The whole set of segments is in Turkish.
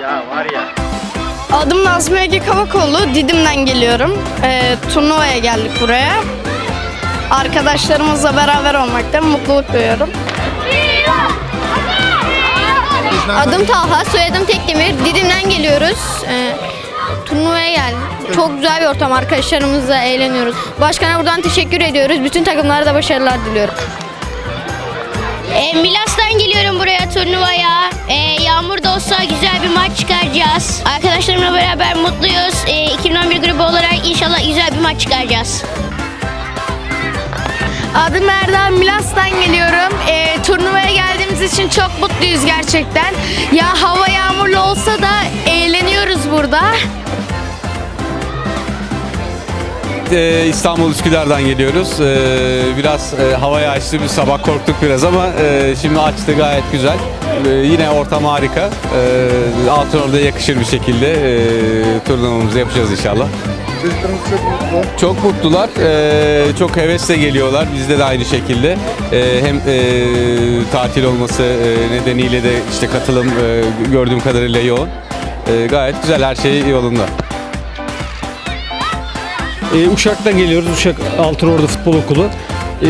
Ya var ya. Adım Nazmi Ege Kavakoğlu. Didim'den geliyorum. E, turnuvaya geldik buraya. Arkadaşlarımızla beraber olmaktan mutluluk duyuyorum. Adım Talha, soyadım Tekdemir. Didim'den geliyoruz. E, turnuvaya geldik. Çok güzel bir ortam. Arkadaşlarımızla eğleniyoruz. Başkana buradan teşekkür ediyoruz. Bütün takımlara da başarılar diliyorum. E, Milas'tan geliyorum buraya turnuvaya. E, olsa güzel bir maç çıkaracağız. Arkadaşlarımla beraber mutluyuz. E, 2011 grubu olarak inşallah güzel bir maç çıkaracağız. Adım Erdem Milas'tan geliyorum. Ee, turnuvaya geldiğimiz için çok mutluyuz gerçekten. Ya hava yağmurlu olsa da eğleniyoruz burada. Ee, İstanbul Üsküdar'dan geliyoruz. Ee, biraz e, havaya açtı bir sabah korktuk biraz ama e, şimdi açtı gayet güzel. Ee, yine ortam harika. Ee, altın orada yakışır bir şekilde e, turnuvamızı yapacağız inşallah. Çok mutlu. Çok mutlular, ee, çok hevesle geliyorlar. Bizde de aynı şekilde. Ee, hem e, tatil olması e, nedeniyle de işte katılım e, gördüğüm kadarıyla yoğun. Ee, gayet güzel, her şey yolunda. Ee, Uşak'tan geliyoruz. Uşak Altınordu Futbol Okulu. Ee,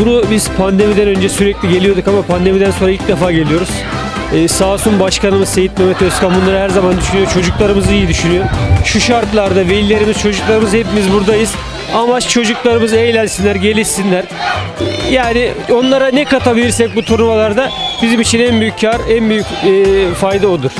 bunu biz pandemiden önce sürekli geliyorduk ama pandemiden sonra ilk defa geliyoruz. Ee, sağ başkanımız Seyit Mehmet Özkan bunları her zaman düşünüyor. Çocuklarımızı iyi düşünüyor. Şu şartlarda velilerimiz, çocuklarımız hepimiz buradayız. Amaç çocuklarımız eğlensinler, gelişsinler. Yani onlara ne katabilirsek bu turnuvalarda bizim için en büyük kar, en büyük e, fayda odur.